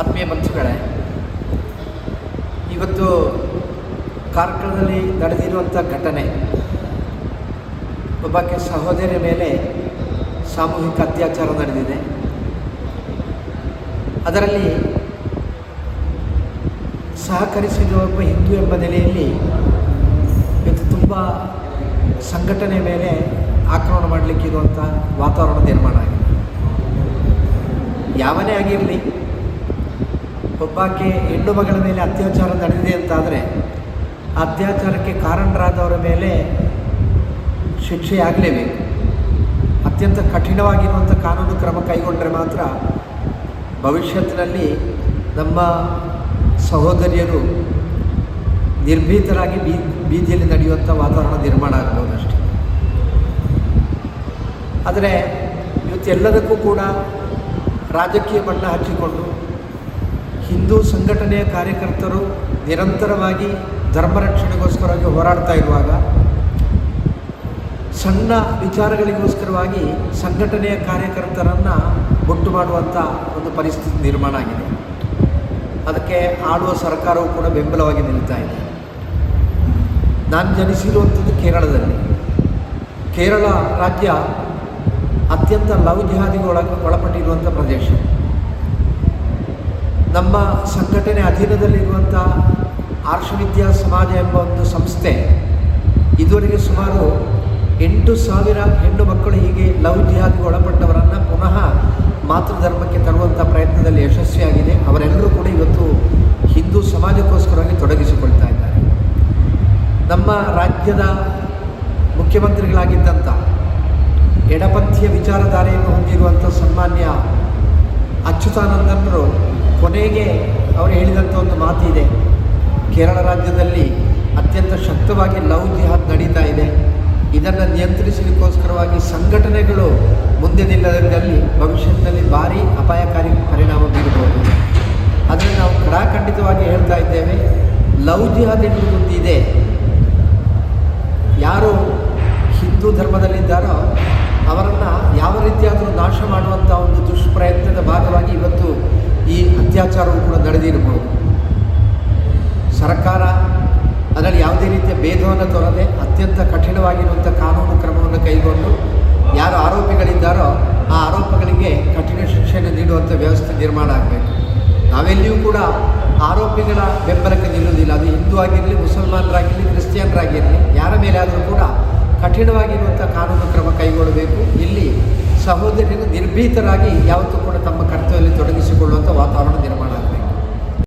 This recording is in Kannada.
ಆತ್ಮೀಯ ಬಂಧುಗಳೇ, ಇವತ್ತು ಕಾರ್ಕಳದಲ್ಲಿ ನಡೆದಿರುವಂಥ ಘಟನೆ ಒಬ್ಬಕ್ಕೆ ಸಹೋದರಿಯ ಮೇಲೆ ಸಾಮೂಹಿಕ ಅತ್ಯಾಚಾರ ನಡೆದಿದೆ. ಅದರಲ್ಲಿ ಸಹಕರಿಸಿದ ಒಬ್ಬ ಹಿಂದೂ ಎಂಬ ನೆಲೆಯಲ್ಲಿ ಇವತ್ತು ತುಂಬ ಸಂಘಟನೆ ಮೇಲೆ ಆಕ್ರಮಣ ಮಾಡಲಿಕ್ಕಿರುವಂಥ ವಾತಾವರಣ ನಿರ್ಮಾಣ ಆಗಿದೆ. ಯಾವನೇ ಆಗಿರಲಿ ಒಬ್ಬಾಕೆ ಹೆಣ್ಣು ಮಗಳ ಮೇಲೆ ಅತ್ಯಾಚಾರ ನಡೆದಿದೆ ಅಂತಾದರೆ ಅತ್ಯಾಚಾರಕ್ಕೆ ಕಾರಣರಾದವರ ಮೇಲೆ ಶಿಕ್ಷೆ ಆಗಲೇಬೇಕು. ಅತ್ಯಂತ ಕಠಿಣವಾಗಿರುವಂಥ ಕಾನೂನು ಕ್ರಮ ಕೈಗೊಂಡರೆ ಮಾತ್ರ ಭವಿಷ್ಯತ್ತಿನಲ್ಲಿ ನಮ್ಮ ಸಹೋದರಿಯರು ನಿರ್ಭೀತರಾಗಿ ಬೀ, ಬೀದಿಯಲ್ಲಿ ನಡೆಯುವಂಥ ವಾತಾವರಣ ನಿರ್ಮಾಣ ಆಗ್ಬೋದು ಅಷ್ಟೇ. ಆದರೆ ಇವತ್ತೆಲ್ಲದಕ್ಕೂ ಕೂಡ ರಾಜಕೀಯ ಬಣ್ಣ ಹಚ್ಚಿಕೊಂಡು ಹಿಂದೂ ಸಂಘಟನೆಯ ಕಾರ್ಯಕರ್ತರು ನಿರಂತರವಾಗಿ ಧರ್ಮ ರಕ್ಷಣೆಗೋಸ್ಕರವಾಗಿ ಹೋರಾಡ್ತಾ ಇರುವಾಗ ಸಣ್ಣ ವಿಚಾರಗಳಿಗೋಸ್ಕರವಾಗಿ ಸಂಘಟನೆಯ ಕಾರ್ಯಕರ್ತರನ್ನು ಒಟ್ಟು ಮಾಡುವಂಥ ಒಂದು ಪರಿಸ್ಥಿತಿ ನಿರ್ಮಾಣ ಆಗಿದೆ. ಅದಕ್ಕೆ ಆಳುವ ಸರ್ಕಾರವು ಕೂಡ ಬೆಂಬಲವಾಗಿ ನಿಲ್ತಾ ಇದೆ. ನಾನು ಜನಿಸಿರುವಂಥದ್ದು ಕೇರಳದಲ್ಲಿ. ಕೇರಳ ರಾಜ್ಯ ಅತ್ಯಂತ ಲವ್ ಜಿಹಾದಿಗೆ ಒಳಗೆ ಒಳಪಟ್ಟಿರುವಂಥ ಪ್ರದೇಶ. ನಮ್ಮ ಸಂಘಟನೆ ಅಧೀನದಲ್ಲಿರುವಂಥ ಆರ್ಷವಿದ್ಯಾ ಸಮಾಜ ಎಂಬ ಒಂದು ಸಂಸ್ಥೆ ಇದುವರೆಗೆ ಸುಮಾರು ಎಂಟು ಸಾವಿರ ಹೆಣ್ಣು ಮಕ್ಕಳು ಹೀಗೆ ಲವ್ ಜಿಹಾದ್ಗೆ ಒಳಪಟ್ಟವರನ್ನು ಪುನಃ ಮಾತೃಧರ್ಮಕ್ಕೆ ತರುವಂಥ ಪ್ರಯತ್ನದಲ್ಲಿ ಯಶಸ್ವಿಯಾಗಿದೆ. ಅವರೆಲ್ಲರೂ ಕೂಡ ಇವತ್ತು ಹಿಂದೂ ಸಮಾಜಕ್ಕೋಸ್ಕರವಾಗಿ ತೊಡಗಿಸಿಕೊಳ್ತಾ ಇದ್ದಾರೆ. ನಮ್ಮ ರಾಜ್ಯದ ಮುಖ್ಯಮಂತ್ರಿಗಳಾಗಿದ್ದಂಥ ಎಡಪಂಥೀಯ ವಿಚಾರಧಾರೆಯನ್ನು ಹೊಂದಿರುವಂಥ ಸನ್ಮಾನ್ಯ ಅಚ್ಯುತಾನಂದನರು ಕೊನೆಗೆ ಅವರು ಹೇಳಿದಂಥ ಒಂದು ಮಾತಿದೆ. ಕೇರಳ ರಾಜ್ಯದಲ್ಲಿ ಅತ್ಯಂತ ಶಕ್ತವಾಗಿ ಲವ್ ಜಿಹಾದ್ ನಡೀತಾ ಇದೆ. ಇದನ್ನು ನಿಯಂತ್ರಿಸಲಿಕ್ಕೋಸ್ಕರವಾಗಿ ಸಂಘಟನೆಗಳು ಮುಂದೆ ನಿಲ್ಲದಲ್ಲಿ ಭವಿಷ್ಯದಲ್ಲಿ ಭಾರಿ ಅಪಾಯಕಾರಿ ಪರಿಣಾಮ ಬೀರಬಹುದು. ಅದನ್ನು ನಾವು ಕಡಾಖಂಡಿತವಾಗಿ ಹೇಳ್ತಾ ಇದ್ದೇವೆ. ಲವ್ ಜಿಹಾದ್ ಎನ್ನುವುದೊಂದು ಇದೆ ಯಾರು ಹಿಂದೂ ಧರ್ಮದಲ್ಲಿದ್ದಾರೋ ಅವರನ್ನು ಯಾವ ರೀತಿಯಾದರೂ ನಾಶ ಮಾಡುವಂಥ ಒಂದು ಸರ್ಕಾರ ಅದರಲ್ಲಿ ಯಾವುದೇ ರೀತಿಯ ಭೇದವನ್ನು ತೋರದೆ ಅತ್ಯಂತ ಕಠಿಣವಾಗಿರುವಂಥ ಕಾನೂನು ಕ್ರಮವನ್ನು ಕೈಗೊಂಡು ಯಾರು ಆರೋಪಿಗಳಿದ್ದಾರೋ ಆ ಆರೋಪಗಳಿಗೆ ಕಠಿಣ ಶಿಕ್ಷೆಯನ್ನು ನೀಡುವಂಥ ವ್ಯವಸ್ಥೆ ನಿರ್ಮಾಣ ಆಗಬೇಕು. ನಾವೆಲ್ಲಿಯೂ ಕೂಡ ಆರೋಪಿಗಳ ಬೆಂಬಲಕ್ಕೆ ನಿಲ್ಲುವುದಿಲ್ಲ. ಅದು ಹಿಂದೂ ಆಗಿರಲಿ, ಮುಸಲ್ಮಾನರಾಗಿರಲಿ, ಕ್ರಿಶ್ಚಿಯನ್ರಾಗಿರಲಿ, ಯಾರ ಮೇಲೆ ಆದರೂ ಕೂಡ ಕಠಿಣವಾಗಿರುವಂಥ ಕಾನೂನು ಕ್ರಮ ಕೈಗೊಳ್ಳಬೇಕು. ಇಲ್ಲಿ ಸಹೋದರಿಯನ್ನು ನಿರ್ಭೀತರಾಗಿ ಯಾವತ್ತೂ ಕೂಡ ತಮ್ಮ ಕರ್ತವ್ಯದಲ್ಲಿ ತೊಡಗಿಸಿಕೊಳ್ಳುವಂಥ ವಾತಾವರಣ ನಿರ್ಮಾಣ